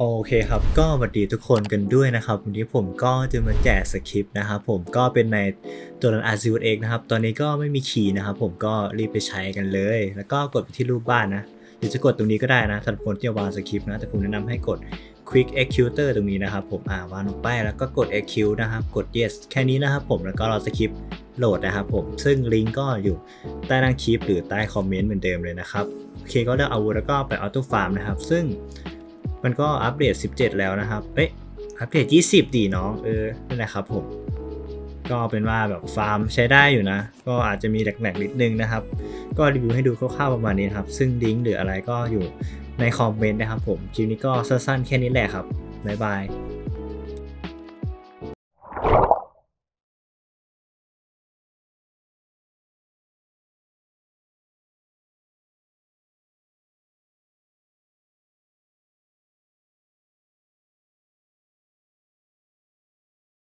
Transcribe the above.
โอเคครับ ก็สวัสดีทุกคนกันด้วยนะครับ วันนี้ผมก็จะมาแจกสคริปต์นะครับผมก็เป็นในตัวรันั้น r c เองนะครับ ตอนนี้ก็ไม่มีคีย์นะครับผมก็รีบไปใช้กันเลย แล้วก็กดไปที่รูปบ้านนะหรือจะกดตรงนี้ก็ได้นะสำหรับคนที่จะวางสคริปต์นะ แต่ผมแนะนำให้กด Quick Executor ตรงนี้นะครับผมอ่าวางลงไปแล้วก็กด Execute นะครับ กด Yes แค่นี้นะครับผมแล้วก็รอสคริปต์โหลดนะครับผม ซึ่งลิงก์ก็อยู่ใต้ล่างคลิปหรือใต้คอมเมนต์เหมือนเดิมเลยนะครับ โอเคก็เลือกอาวุธแล้วก็ไปออโต้ฟาร์มนะครับ ซึ่ง มันก็อัปเดต 17 แล้วนะครับ เอ๊ะอัปเดต 20 ดีน้อง เออนั่นแหละครับผม ก็เป็นว่าแบบฟาร์มใช้ได้อยู่นะ ก็อาจจะมีแหลกๆนิดนึงนะครับ ก็รีวิวให้ดูคร่าวๆประมาณนี้นครับ ซึ่งลิงก์หรืออะไรก็อยู่ในคอมเมนต์นะครับผม คลิปนี้ก็สั้นๆแค่นี้แหละครับ บ๊ายบาย